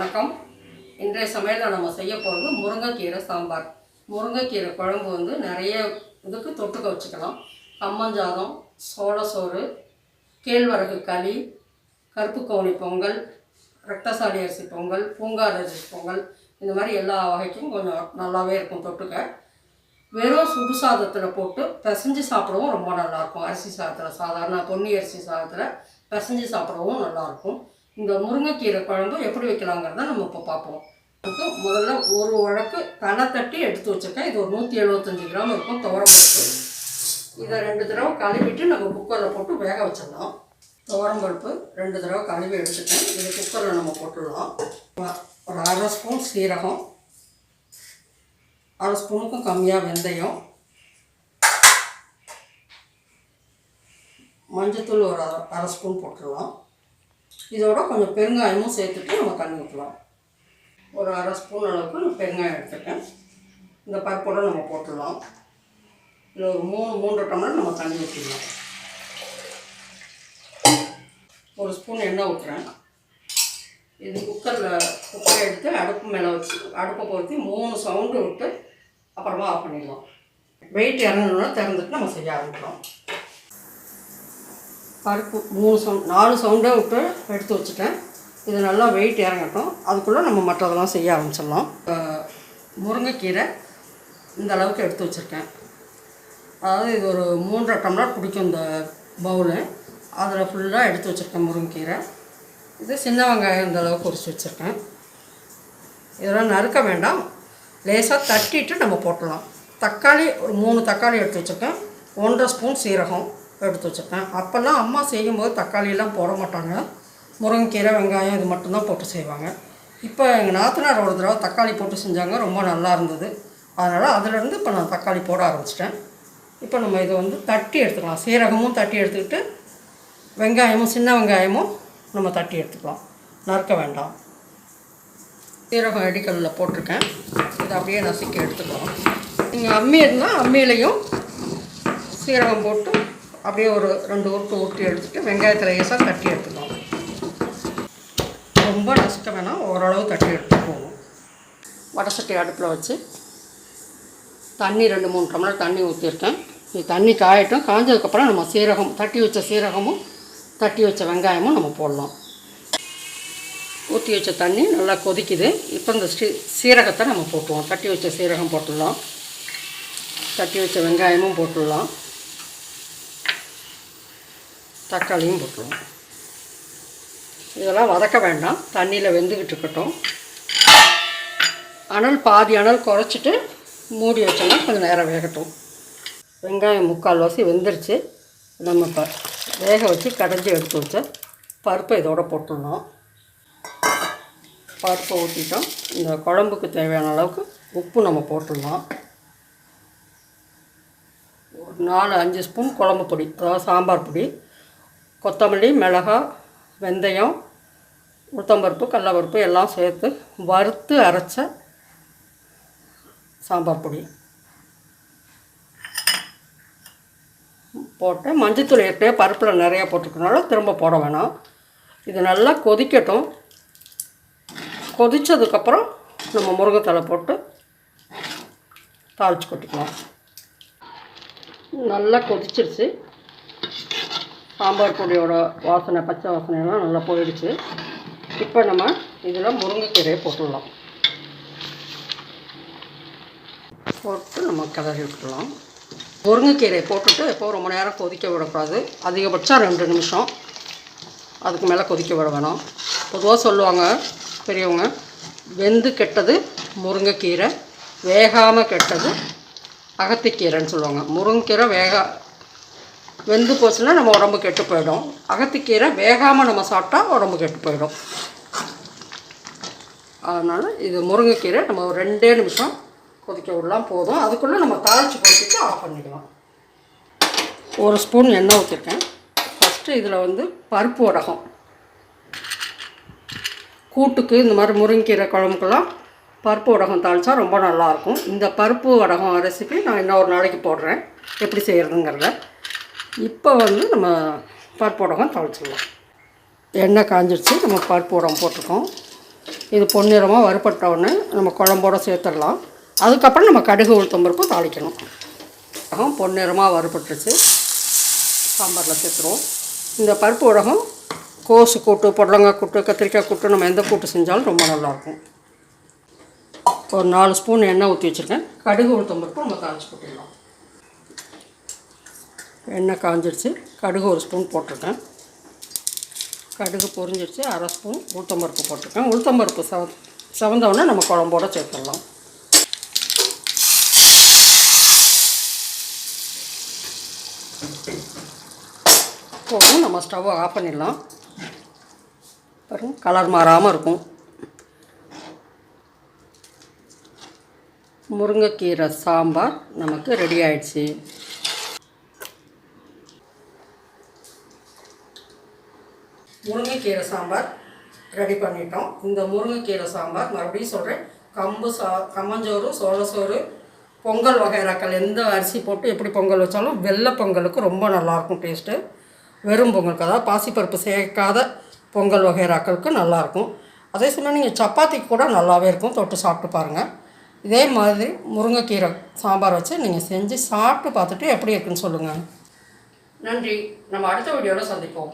வணக்கம். இன்றைய சமையலில் நம்ம செய்ய போகிறது முருங்கைக்கீரை சாம்பார். முருங்கைக்கீரை குழம்பு வந்து நிறைய இதுக்கு தொட்டுக்க வச்சுக்கலாம். கம்மஞ்சாதம் சோள சோறு கேழ்வரகு களி கருப்பு கவுனி பொங்கல் ரத்தசாலி அரிசி பொங்கல் பூங்கார் அரிசி பொங்கல். இந்த மாதிரி எல்லா வகைக்கும் கொஞ்சம் நல்லாவே இருக்கும் தொட்டுக்க. வெறும் சுடு சாதத்தில் போட்டு பிசைஞ்சு சாப்பிடவும் ரொம்ப நல்லாயிருக்கும் அரிசி சாதத்தில் சாதாரண பொன்னி அரிசி சாதத்தில் பிசைஞ்சு சாப்பிடவும் நல்லாயிருக்கும் இந்த முருங்கைக்கீரை குழம்பு எப்படி வைக்கலாங்கிறத நம்ம இப்போ பார்ப்போம். அதுக்கு முதல்ல ஒரு வழக்கு தலை தட்டி எடுத்து வச்சுருக்கேன். இது ஒரு நூற்றி எழுபத்தஞ்சி கிராம் இருக்கும் துவரம் பருப்பு. இதை ரெண்டு தடவை கழுவிட்டு நம்ம குக்கரில் போட்டு வேக வச்சிடலாம். துவரம் பருப்பு ரெண்டு தடவை கழுவி எடுத்துட்டேன். இது குக்கரில் நம்ம போட்டுடலாம். ஒரு அரை ஸ்பூன் சீரகம். அரை ஸ்பூனுக்கும் கம்மியாக வெந்தயம். மஞ்சத்தூள் ஒரு அரை அரை ஸ்பூன் போட்டுடலாம். இதோட கொஞ்சம் பெருங்காயமும் சேர்த்துட்டு நம்ம தண்ணி ஊற்றலாம் ஒரு அரை ஸ்பூன் அளவுக்கு நான் பெருங்காயம் எடுத்துட்டேன். இந்த பருப்போட நம்ம போட்டுடலாம். இதில் ஒரு மூணு மூன்று டம்ளர் நம்ம தண்ணி ஊற்றிடலாம் ஒரு ஸ்பூன் எண்ணெய் ஊற்றுறேன் இது குக்கரில் குக்கரை எடுத்து அடுப்பு மேலே வச்சு அடுப்பை பொருத்தி மூணு சவுண்டு விட்டு அப்புறமா ஆஃப் பண்ணிடலாம். வெயிட் இறங்கணுன்னா திறந்துட்டு நம்ம செய்ய ஆரம்பிக்கிறோம் பருப்பு மூணு சவுண்ட் நாலு சவுண்டே விட்டு எடுத்து வச்சுட்டேன். இது நல்லா வெயிட் இறங்கட்டும். அதுக்குள்ளே நம்ம மற்றதெல்லாம் செய்ய ஆரம்பிச்சிடலாம். முருங்கைக்கீரை இந்த அளவுக்கு எடுத்து வச்சுருக்கேன். அதாவது இது ஒரு மூன்றரை டம்ளர் பிடிக்கும் இந்த பவுலு. அதில் ஃபுல்லாக எடுத்து வச்சுருக்கேன் முருங்கைக்கீரை. இது சின்ன வெங்காயம் இந்த அளவுக்கு உரிச்சு வச்சுருக்கேன். இதெல்லாம் நறுக்க வேண்டாம். லேசாக தட்டிட்டு நம்ம போட்டுடலாம். தக்காளி ஒரு மூணு தக்காளி எடுத்து வச்சுருக்கேன். ஒன்றரை ஸ்பூன் சீரகம். எடுத்து வச்சுருக்கேன். அப்போல்லாம் அம்மா செய்யும்போது தக்காளியெல்லாம் போட மாட்டாங்க. முருங்கைக்கீரை வெங்காயம் இது மட்டும்தான் போட்டு செய்வாங்க. இப்போ எங்கள் நாத்தனார் ஒரு தடவை தக்காளி போட்டு செஞ்சாங்க. ரொம்ப நல்லா இருந்தது. அதனால் அதிலேருந்து இப்போ நான் தக்காளி போட ஆரம்பிச்சிட்டேன். இப்போ நம்ம இதை வந்து தட்டி எடுத்துக்கலாம். சீரகமும் தட்டி எடுத்துக்கிட்டு வெங்காயமும் சின்ன வெங்காயமும் நம்ம தட்டி எடுத்துக்கலாம். நறுக்க வேண்டாம். சீரகம் அடிக்கல்லில் போட்டிருக்கேன். இதை அப்படியே நசுக்கி எடுத்துக்கலாம். நீங்கள் அம்மி இருந்தால் அம்மியிலையும் சீரகம் போட்டு அப்படியே ஒரு ரெண்டு உருட்டு உருட்டி எடுத்துட்டு வெங்காயத்தை லேசாக தட்டி எடுத்துக்கோங்க. ரொம்ப நசுக்க வேணாம் ஓரளவு தட்டி எடுத்துட்டு போகணும். வடசட்டி அடுப்பில் வச்சு தண்ணி ரெண்டு மூணு டம்ளர் தண்ணி ஊற்றிருக்கேன் இது தண்ணி காயட்டும். காஞ்சதுக்கப்புறம் நம்ம சீரகம் தட்டி வச்ச சீரகமும் தட்டி வச்ச வெங்காயமும் நம்ம போடலாம். ஊற்றி வச்ச தண்ணி நல்லா கொதிக்குது. இப்போ இந்த ஸ்ரீ சீரகத்தை நம்ம போட்டுருவோம். தட்டி வச்ச சீரகம் போட்டுடலாம். தட்டி வச்ச வெங்காயமும் போட்டுடலாம். தக்காளியும் போட்டுருவோம். இதெல்லாம் வதக்க வேண்டாம். தண்ணியில் வெந்துக்கிட்டு இருக்கட்டும். அனல் பாதி அனல் குறைச்சிட்டு மூடி வச்சோம்னா கொஞ்சம் நேரம் வேகட்டும். வெங்காயம் முக்கால்வாசி வெந்துருச்சு. நம்ம இப்போ வேக வச்சு கடைஞ்சி எடுத்து வச்ச பருப்பை இதோட போட்டுடணும். பருப்பை ஊற்றிட்டோம் இந்த குழம்புக்கு தேவையான அளவுக்கு உப்பு நம்ம போட்டுடலாம் ஒரு நாலு அஞ்சு ஸ்பூன் குழம்பு பொடி அதாவது சாம்பார் பொடி. கொத்தமல்லி மிளகாய் வெந்தயம் உளுத்தம்பருப்பு கடலப்பருப்பு எல்லாம் சேர்த்து வறுத்து அரைச்ச சாம்பார் பொடி. போட்டு மஞ்சத்தூள் ஏற்கனவே பருப்பில் நிறையா போட்டிருக்கனால திரும்ப போட வேணாம். இது நல்லா கொதிக்கட்டும். கொதித்ததுக்கப்புறம் நம்ம முருங்கைத்தலை போட்டு தாளித்து கொட்டிக்கலாம். நல்லா கொதிச்சிருச்சு. சாம்பார் பொடியோட வாசனை பச்சை வாசனையெல்லாம் நல்லா போயிடுச்சு. இப்போ நம்ம இதில் முருங்கைக்கீரையை போட்டுடலாம். போட்டு நம்ம கிளறி விட்டுடலாம். முருங்கைக்கீரையை போட்டுட்டு எப்போ ரொம்ப நேரம் கொதிக்க விடக்கூடாது. அதிகபட்சம் ரெண்டு நிமிஷம். அதுக்கு மேலே கொதிக்க விட வேணாம். பொதுவாக சொல்லுவாங்க பெரியவங்க வெந்து கெட்டது முருங்கைக்கீரை வேகாமல் கெட்டது அகத்திக்கீரைன்னு சொல்லுவாங்க. முருங்கைக்கீரை வேக வெந்து போச்சுன்னா நம்ம உடம்பு கெட்டு போயிடும். அகத்திக்கீரை வேகாமல் நம்ம சாப்பிட்டா உடம்பு கெட்டு போயிடும். அதனால் இது முருங்கைக்கீரை நம்ம ஒரு ரெண்டே நிமிஷம் கொதிக்க விடலாம் போதும். அதுக்குள்ளே நம்ம தாளித்து போட்டுட்டு ஆஃப் பண்ணிக்கலாம். ஒரு ஸ்பூன் எண்ணெய் ஊற்றிருக்கேன் ஃபஸ்ட்டு இதில் வந்து பருப்பு உடகம் கூட்டுக்கு இந்த மாதிரி முருங்கைக்கீரை குழம்புக்கெல்லாம் பருப்பு வடகம் தாளித்தா ரொம்ப நல்லாயிருக்கும் இந்த பருப்பு வடகம் ரெசிபி நான் இன்னொரு நாளைக்கு போடுறேன். எப்படி செய்கிறதுங்கிறத இப்போ வந்து நம்ம பருப்பு உடகம் தாளிச்சிடலாம். எண்ணெய் காஞ்சிடுச்சு நம்ம பருப்பு வடகம் போட்டிருக்கோம். இது பொன்னிறமாக வறுபட்டவுடனே நம்ம குழம்போடு சேர்த்துடலாம். அதுக்கப்புறம் நம்ம கடுகு உளுத்தம் பருப்பு தாளிக்கணும். பொன்னிறமாக வறுபட்டுருச்சு. சாம்பாரில் சேர்த்துருவோம். இந்த பருப்பு உலகம் கோசு கூட்டு புடலங்காய் கூட்டு கத்திரிக்காய் கூட்டு நம்ம எந்த கூட்டு செஞ்சாலும் ரொம்ப நல்லாயிருக்கும். ஒரு நாலு ஸ்பூன் எண்ணெய் ஊற்றி வச்சுருக்கேன். கடுகு உளுத்தம் பருப்பு நம்ம தாளிச்சு போட்டுடலாம். எண்ணெய் காஞ்சிடுச்சு கடுகு ஒரு ஸ்பூன் போட்டிருக்கேன். கடுகு பொரிஞ்சிடுச்சு அரை ஸ்பூன் உளுத்தம்பருப்பு போட்டிருக்கேன். உளுத்தம்பருப்பு செவ செவந்தவுடனே நம்ம குழம்போடு சேர்த்துடலாம். போதும் நம்ம ஸ்டவ்வை ஆஃப் பண்ணிடலாம். பாருங்க கலர் மாறாமல் இருக்கும். முருங்கைக்கீரை சாம்பார் நமக்கு ரெடி ஆயிடுச்சு. முருங்கைக்கீரை சாம்பார் ரெடி பண்ணிட்டோம். இந்த முருங்கைக்கீரை சாம்பார் மறுபடியும் சொல்கிறேன் கம்பு சா கம்மஞ்சோறு சோளசோறு பொங்கல் வகைராக்கள் எந்த அரிசி போட்டு எப்படி பொங்கல் வச்சாலும் வெள்ளை பொங்கலுக்கு ரொம்ப நல்லாயிருக்கும் டேஸ்ட்டு வெறும் பொங்கலுக்கு. அதாவது பாசிப்பருப்பு சேர்க்காத பொங்கல் வகைராக்களுக்கு நல்லாயிருக்கும். அதே சமயம் நீங்கள் சப்பாத்திக்கு கூட நல்லாவே இருக்கும். தொட்டு சாப்பிட்டு பாருங்கள் இதே மாதிரி முருங்கைக்கீரை சாம்பார் வச்சு நீங்கள் செஞ்சு சாப்பிட்டு பார்த்துட்டு எப்படி இருக்குன்னு சொல்லுங்கள் நன்றி. நம்ம அடுத்த வீடியோவில் சந்திப்போம்.